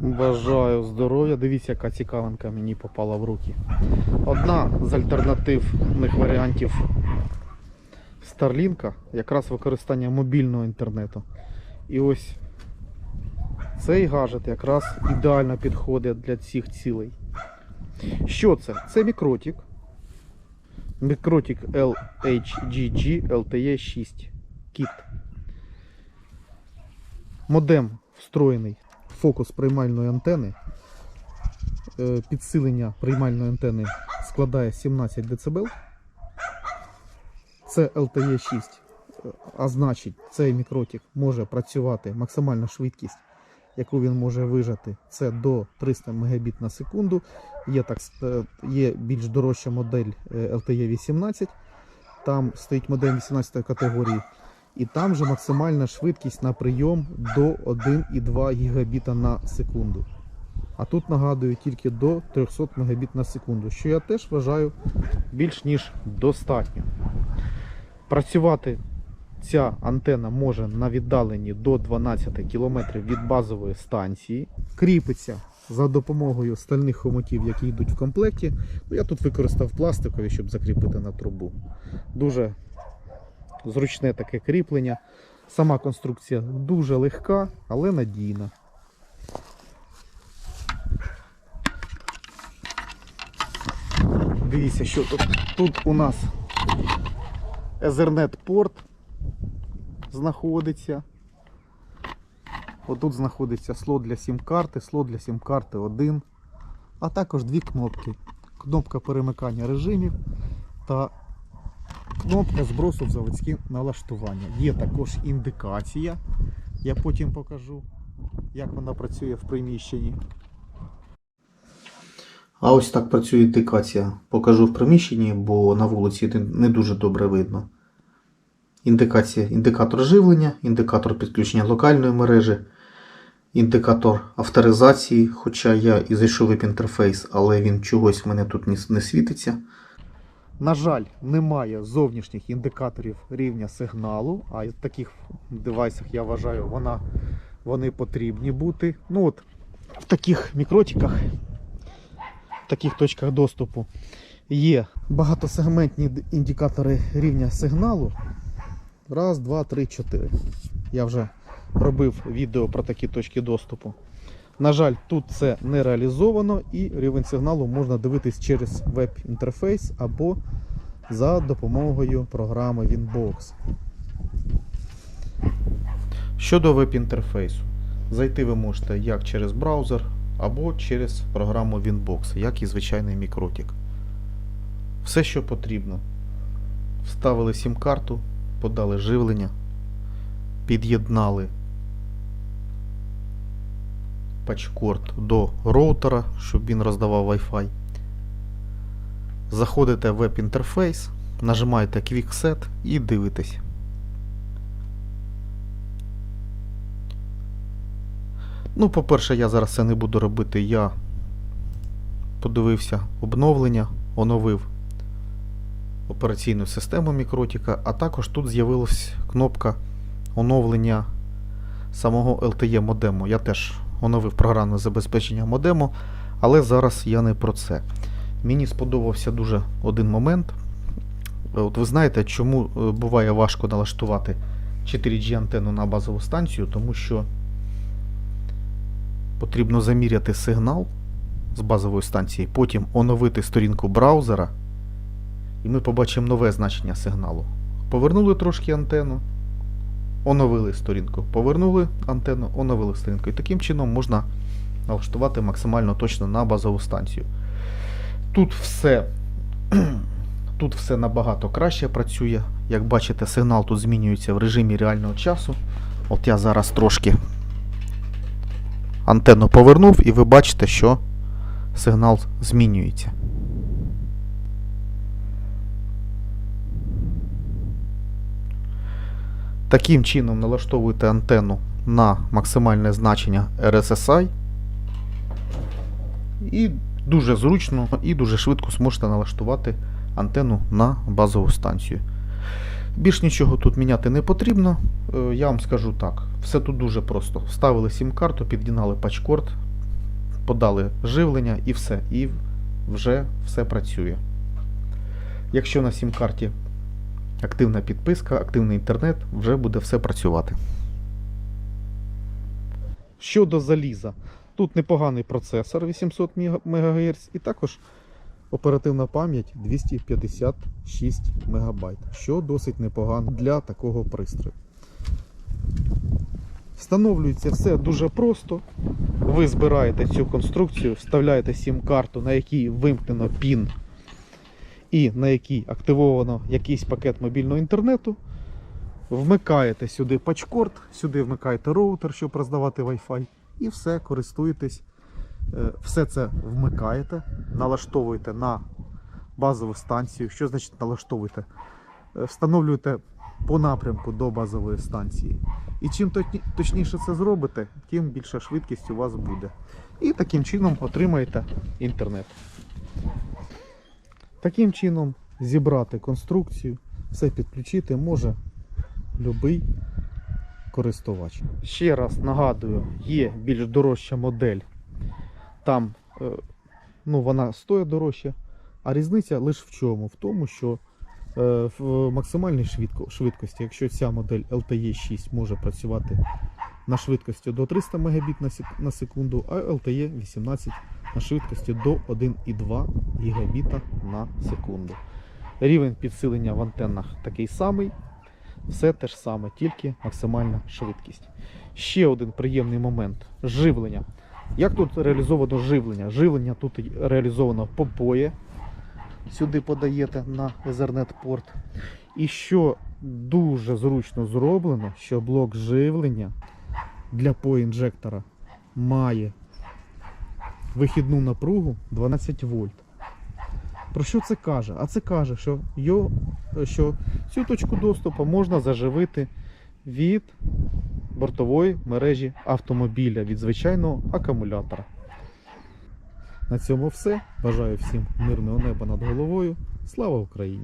Бажаю здоров'я. Дивіться, яка цікавинка мені попала в руки. Одна з альтернативних варіантів Starlink якраз використання мобільного інтернету. І ось цей гаджет якраз ідеально підходить для цих цілей. Що це? Це мікротик. Мікротик LHGG LTE 6 Kit. Модем встроєний фокус приймальної антени. Е, Підсилення приймальної антени складає 17 дБ. Це LTE 6. Е, А значить, цей мікротик може працювати максимальна швидкість, яку він може вижати, це до 300 Мбіт на секунду. Є, так, е, є більш дорожча модель LTE 18. Там стоїть модем 18 категорії. І там же максимальна швидкість на прийом до 1,2 гігабіта на секунду. А тут нагадую тільки до 300 Мбіт на секунду, що я теж вважаю більш ніж достатньо. Працювати ця антена може на віддаленні до 12 км від базової станції. Кріпиться за допомогою стальних хомутів, які йдуть в комплекті. Ну, я тут використав пластикові, щоб закріпити на трубу. Дуже зручне таке кріплення. Сама конструкція дуже легка, але надійна. Дивіться, що тут. Тут у нас Ethernet порт знаходиться. Отут знаходиться слот для сім-карти, слот для сім-карти 1, а також дві кнопки. Кнопка перемикання режимів та кнопка збросу в заводські налаштування. Є також індикація. Я потім покажу, як вона працює в приміщенні. А ось так працює індикація. Покажу в приміщенні, бо на вулиці не- дуже добре видно. Індикація, індикатор живлення, індикатор підключення локальної мережі, індикатор авторизації, хоча я і зайшов в інтерфейс, але він чогось в мене тут не світиться. На жаль, немає зовнішніх індикаторів рівня сигналу, а в таких девайсах я вважаю, вона, вони потрібні бути. Ну от в таких мікротиках, в таких точках доступу є багатосегментні індикатори рівня сигналу. Раз, два, три, чотири. Я вже робив відео про такі точки доступу. На жаль, тут це не реалізовано і рівень сигналу можна дивитись через веб-інтерфейс або за допомогою програми Winbox. Щодо веб-інтерфейсу, зайти ви можете як через браузер або через програму Winbox, як і звичайний мікротик. Все, що потрібно. Вставили сім-карту, подали живлення, під'єднали патчкорд до роутера, щоб він роздавав Wi-Fi. Заходите в веб-інтерфейс, нажимаєте Quick Set і дивитесь. Ну, по-перше, я зараз це не буду робити. Я подивився обновлення, оновив операційну систему мікротика, а також тут з'явилась кнопка оновлення самого LTE модему. Я теж оновив програмне забезпечення модему, але зараз я не про це. Мені сподобався дуже один момент. От ви знаєте, чому е, буває важко налаштувати 4G антенну на базову станцію, тому що потрібно заміряти сигнал з базової станції, потім оновити сторінку браузера, і ми побачимо нове значення сигналу. Повернули трошки антенну, оновили сторінку, повернули антенну, оновили сторінку. І таким чином можна налаштувати максимально точно на базову станцію. Тут все, тут все набагато краще працює. Як бачите, сигнал тут змінюється в режимі реального часу. От я зараз трошки антенну повернув, і ви бачите, що сигнал змінюється. Таким чином налаштовуєте антенну на максимальне значення RSSI. І дуже зручно і дуже швидко зможете налаштувати антенну на базову станцію. Більш нічого тут міняти не потрібно. Е, Я вам скажу так, все тут дуже просто. Вставили сім-карту, під'єднали патчкорд, подали живлення і все. І вже все працює. Якщо на сім-карті активна підписка, активний інтернет, вже буде все працювати. Щодо заліза, тут непоганий процесор 800 МГц і також оперативна пам'ять 256 МБ, що досить непогано для такого пристрою. Встановлюється все дуже просто. Ви збираєте цю конструкцію, вставляєте сім-карту, на якій вимкнено PIN і на якій активовано якийсь пакет мобільного інтернету. Вмикаєте сюди пачкорд, сюди вмикаєте роутер, щоб роздавати Wi-Fi, і все, користуєтесь. Е, Все це вмикаєте, налаштовуєте на базову станцію. Що значить налаштовуєте? Е, Встановлюєте по напрямку до базової станції. І чим точніше це зробите, тим більша швидкість у вас буде. І таким чином отримаєте інтернет. Таким чином зібрати конструкцію, все підключити може будь-який користувач. Ще раз нагадую, є більш дорожча модель. Там е, ну, вона стоїть дорожче, а різниця лише в чому? В тому, що е, в максимальній швидко- швидкості, якщо ця модель LTE 6 може працювати на швидкості до 300 Мбіт на секунду, а LTE 18 на швидкості до 1,2 гігабіта на секунду. Рівень підсилення в антеннах такий самий, все те ж саме, тільки максимальна швидкість. Ще один приємний момент живлення. Як тут реалізовано живлення? Живлення тут реалізовано по POE. Сюди подаєте на Ethernet порт. І що дуже зручно зроблено, що блок живлення для POE інжектора має вихідну напругу 12 вольт. Про що це каже? А це каже, що, його, що цю точку доступу можна заживити від бортової мережі автомобіля, від звичайного акумулятора. На цьому все. Бажаю всім мирного неба над головою. Слава Україні!